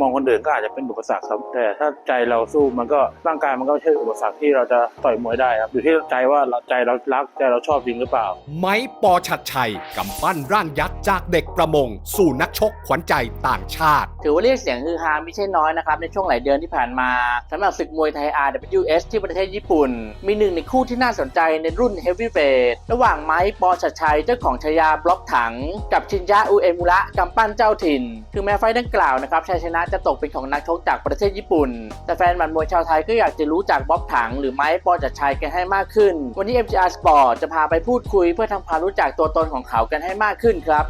มองคนอื่นก็อาจจะเป็นอุปสรรคครับ แต่ถ้าใจเราสู้มันก็ร่างกายมันก็ไม่ใช่อุปสรรคที่เราจะต่อยมวยได้ครับอยู่ที่ใจว่าเราใจเรารักใจเราชอบจริงหรือเปล่า ไม้ปอชัดชัยกำปั้นร่างยักษ์จากเด็กประมง สู่นักชกขวัญใจต่างชาติ ถือว่าเรียกเสียงฮือฮาไม่ใช่น้อยนะครับในช่วงหลายเดือนที่ผ่านมาสำหรับศึกมวยไทย RWS ที่ประเทศญี่ปุ่น มีหนึ่งในคู่ที่น่าสนใจในรุ่น Heavyweight ระหว่างไม้ปอชัดชัยเจ้าของชายาบล็อกถัง กับชินยะอุเอมุระกำปั้นเจ้าถิ่น ถึงแม้ไฟล์ดังกล่าวนะครับชัยชนะจะตกเป็นของนักชกจากประเทศญี่ปุ่น แต่แฟนหมัดมวยชาวไทยก็อยากจะรู้จักบ๊อบถังหรือไม้ปอจัดชัยกันให้มากขึ้น วันนี้ MGR Sport จะพาไปพูดคุยเพื่อทำความรู้จักตัวตนของเขากันให้มากขึ้นครับ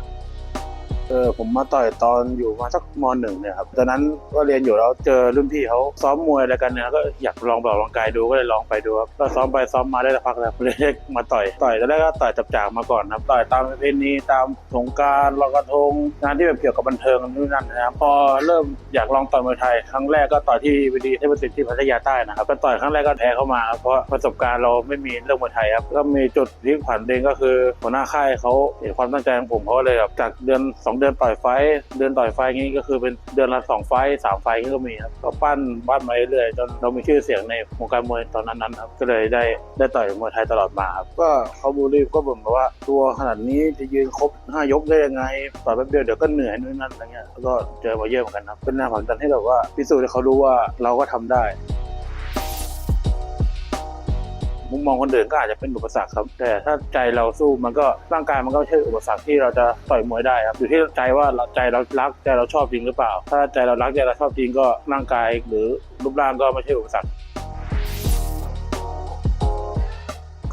เออผมมาต่อยตอนอยู่มาสักมหนึ่งเนี่ยครับตอนนั้นก็เรียนอยู่แล้วเจอรุ่นพี่เขาซ้อมมวยอะไรกันเนี่ยก็อยากลองไปออกกำลังกายดูก็เลยลองไปดูครับก็ซ้อมไปซ้อมมาได้สักพักแล้วเลยมาต่อยต่อยตอนแรกก็ต่อยจับจากมาก่อนครับต่อยตามประเพณีตามสงการลอยกระทงงานที่แบบเกี่ยวกับบันเทิงนู่นนั่นนะครับพอเริ่มอยากลองต่อยมวยไทยครั้งแรกก็ต่อยที่วิดีเทพศิษย์ที่พัทยาใต้นะครับก็ต่อยครั้งแรกก็แพ้เข้ามาเพราะประสบการณ์เราไม่มีเรื่องมวยไทยครับก็มีจุดพลิกผันเองก็คือหัวหน้าค่ายเขาเห็นความตั้งใจของผมเขาเลยแบบจากเดือนสองเดือนต่อยไฟ เดือนต่อยไฟท์งี้ก็คือเป็นเดือนละสองไฟสามไฟท์ก็มีครับก็ปั้นปั้นมาเรื่อยๆจนเรามีชื่อเสียงในวงการมวยตอนนั้นๆครับก็เลยได้ได้ต่อยมวยไทยตลอดมาครับก็เขาบูลลี่ก็บ่นว่า ตัวขนาดนี้จะยืนครบห้ายกได้ยังไงต่อยแป๊บเดียวเดี๋ยวก็เหนื่อยนู่นนั่นอะไรเงี้ยแล้วก็เจอมาเยอะเหมือนกันครับเป็นแรงผลักดันให้แบบว่าพิสูจน์ให้เขารู้ว่าเราก็ทำได้ มุมมองคนอื่นก็อาจจะเป็นอุปสรรคครับ แต่ถ้าใจเราสู้มันก็ร่างกายมันก็ไม่ใช่อุปสรรคที่เราจะต่อยมวยได้ครับอยู่ที่ใจว่าเราใจเรารักใจเราชอบจริงหรือเปล่า ถ้าใจเรารักใจเราชอบจริงก็ร่างกายหรือรูปร่างก็ไม่ใช่อุปสรรค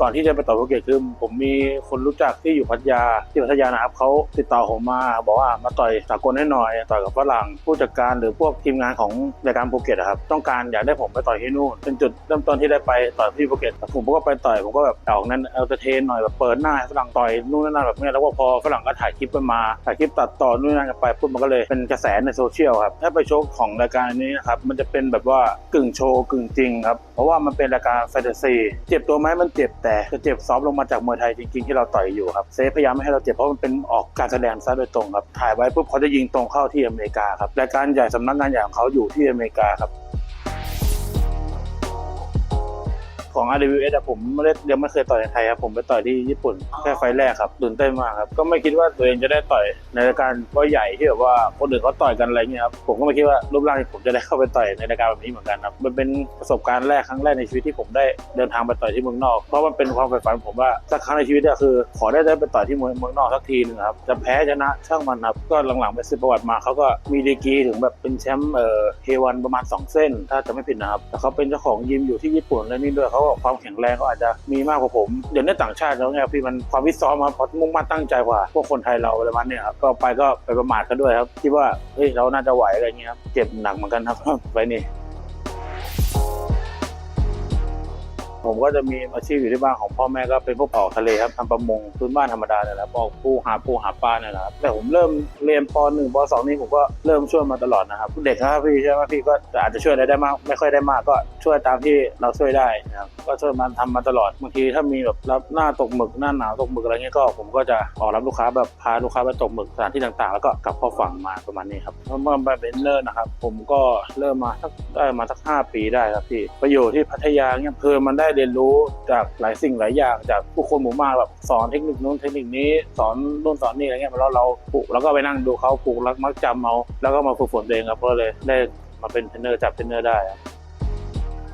ก่อนที่จะไปต่อยภูเก็ตคือผมมีคนรู้จักที่อยู่พัทยาที่พัทยานะครับเขาติดต่อผมมา บอกว่ามาต่อยสากลให้หน่อย ต่อยกับฝรั่งผู้จัดการหรือพวกทีมงานของรายการภูเก็ตครับต้องการอยากได้ผมไปต่อยที่นู่นเป็นจุดเริ่มต้นที่ได้ไปต่อยที่ภูเก็ตผมก็ไปต่อยผมก็แบบออกนั้นเอาเทนหน่อยแบบเปิดหน้าฝรั่งต่อยนู่นนั่นแบบนี้แล้วก็พอฝรั่งก็ถ่ายคลิปไปมาถ่ายคลิปตัดต่อนู่นนั่นกันไปปุ๊บมันก็เลยเป็นกระแสในโซเชียลครับถ้าไปโชคของรายการนี้นะครับมันจะเป็นแบบว่ากึ่งโชว์กึ่งจริงครับเพราะว่ามันเป็นรายการแฟนตาซีเจ็บตัวไหมมันเจ็บแต่จะเจ็บซอฟลงมาจากมวยไทยจริงๆที่เราต่อยอยู่ครับเซฟพยายามไม่ให้เราเจ็บเพราะมันเป็นออกการแสดงซะโดยตรงครับถ่ายไว้ปุ๊บเขาจะยิงตรงเข้าที่อเมริกาครับรายการใหญ่สำนักงานใหญ่ของเขาอยู่ที่อเมริกาครับ ของ RWS อะผมไม่ได้ยังไม่เคยต่อยในไทยครับผมไปต่อยที่ญี่ปุ่นแค่ไฟล์แรกครับตื่นเต้นมากครับก็ไม่คิดว่าตัวเองจะได้ต่อยในรายการว่าใหญ่ที่แบบว่าคนอื่นเขาต่อยกันอะไรเงี้ยครับผมก็ไม่คิดว่ารูปร่างที่ผมจะได้เข้าไปต่อยในรายการแบบนี้เหมือนกันครับมันเป็นประสบการณ์แรกครั้งแรกในชีวิตที่ผมได้เดินทางไปต่อยที่เมืองนอก เพราะมันเป็นความใฝ่ฝันผมว่าสักครั้งในชีวิตอะคือ ขอได้ได้ไปต่อยที่เมืองเมืองนอกสักทีหนึงครับจะแพ้ชนะช่างมันครับก็หลังๆไปสืบประวัติมาเขาก็มีดีกรีถึงแบบเป็นแชมป์เอ่อเฮวันประมาณสองเส้น ถ้าจะไม่ผิดนะครับแต่เขาเป็นเจ้าของยิมอยู่ที่ญี่ปุ่นและนี่ด้วยเขาบอกความแข็งแรงเขาอาจจะมีมากกว่าผม เดี๋ยวนี้ต่างชาติแล้วไงพี่มันความวิซ้อมมาพอมุ่งมั่นตั้งใจกว่าพวกคนไทยเราอะไรมันเนี้ยครับก็ไปก็ไปประมาทกันด้วยครับคิดว่าเฮ้ยเราน่าจะไหวอะไรเงี้ยครับเจ็บหนักเหมือนกันครับไปนี่ ผมก็จะมีอาชีพอยู่ที่บ้านของพ่อแม่ก็เป็นพวกออกทะเลครับทำประมงพื้นบ้านธรรมดาเนี่ยแหละออกปูหาปูหาปลาเนี่ยแหละครับแต่ผมเริ่มเรียนป .1 ป .2 นี่ผมก็เริ่มช่วยมาตลอดนะครับเด็กครับพี่ใช่ไหมพี่ก็อาจจะช่วยอะไรได้มาก ไม่ค่อยได้มากก็ช่วยตามที่เราช่วยได้นะครับก็ช่วยมันทำมาตลอดบางทีถ้ามีแบบรับหน้าตกหมึกหน้าหนาวตกหมึกอะไรเงี้ยก็ผมก็จะออกรับลูกค้าแบบพาลูกค้าไปตกหมึกสถานที่ต่างๆ แล้วก็กลับเข้าฝั่งมาประมาณนี้ครับเมื่อมาเป็นเนิร์นะครับ ผมก็เริ่มมาสักได้มาสักห้าปีได้ครับพี่ไปอยู่ที่พัทยาเนี่ยคือมันได้เรียนรู้จากหลายสิ่งหลายอย่าง จากผู้คนหมู่มากแบบสอนเทคนิคนู้นเทคนิคนี้สอนนู่นสอนนี่อะไรเงี้ยแล้วเราปลูกแล้วก็ไปนั่งดูเขาปลูกแล้วมักจำเอาแล้วก็มาฝึกฝนตัวเองครับก็เลยได้มาเป็นเทรนเนอร์จับเทรนเนอร์ได้ครับ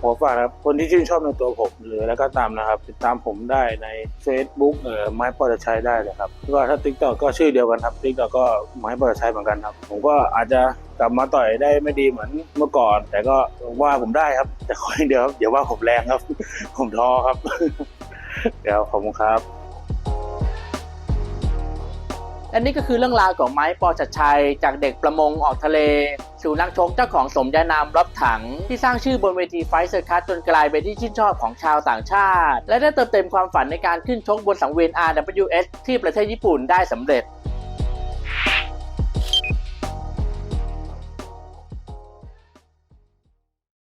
ผมฝากนะครับ คนที่ชื่นชอบในตัวผมหรือแล้วก็ตามนะครับ ติดตามผมได้ใน Facebook เอ่อไม้ปอจะใช้ได้เลยครับแล้วก็ถ้า TikTok ก็ชื่อเดียวกันครับ TikTok ก็ไม้ปอจะใช้เหมือนกันครับ ผมก็อาจจะ กลับมาต่อยได้ไม่ดีเหมือนเมื่อก่อน แต่ก็ว่าผมได้ครับ แต่ขออย่างเดียวครับอย่าว่าผมแรงครับ ผมท้อครับ เดี๋ยวขอบคุณครับและนี่ก็คือเรื่องราวของไม้ปอชัดชัย จากเด็กประมงออกทะเลสู่นักชกเจ้าของสมญานามรอบถัง ที่สร้างชื่อบนเวทีไฟเซอร์คัสจนกลายเป็นที่ชื่นชอบของชาวต่างชาติ และได้เติมเต็มความฝันในการขึ้นชกบนสังเวียน RWS ที่ประเทศญี่ปุ่นได้สำเร็จ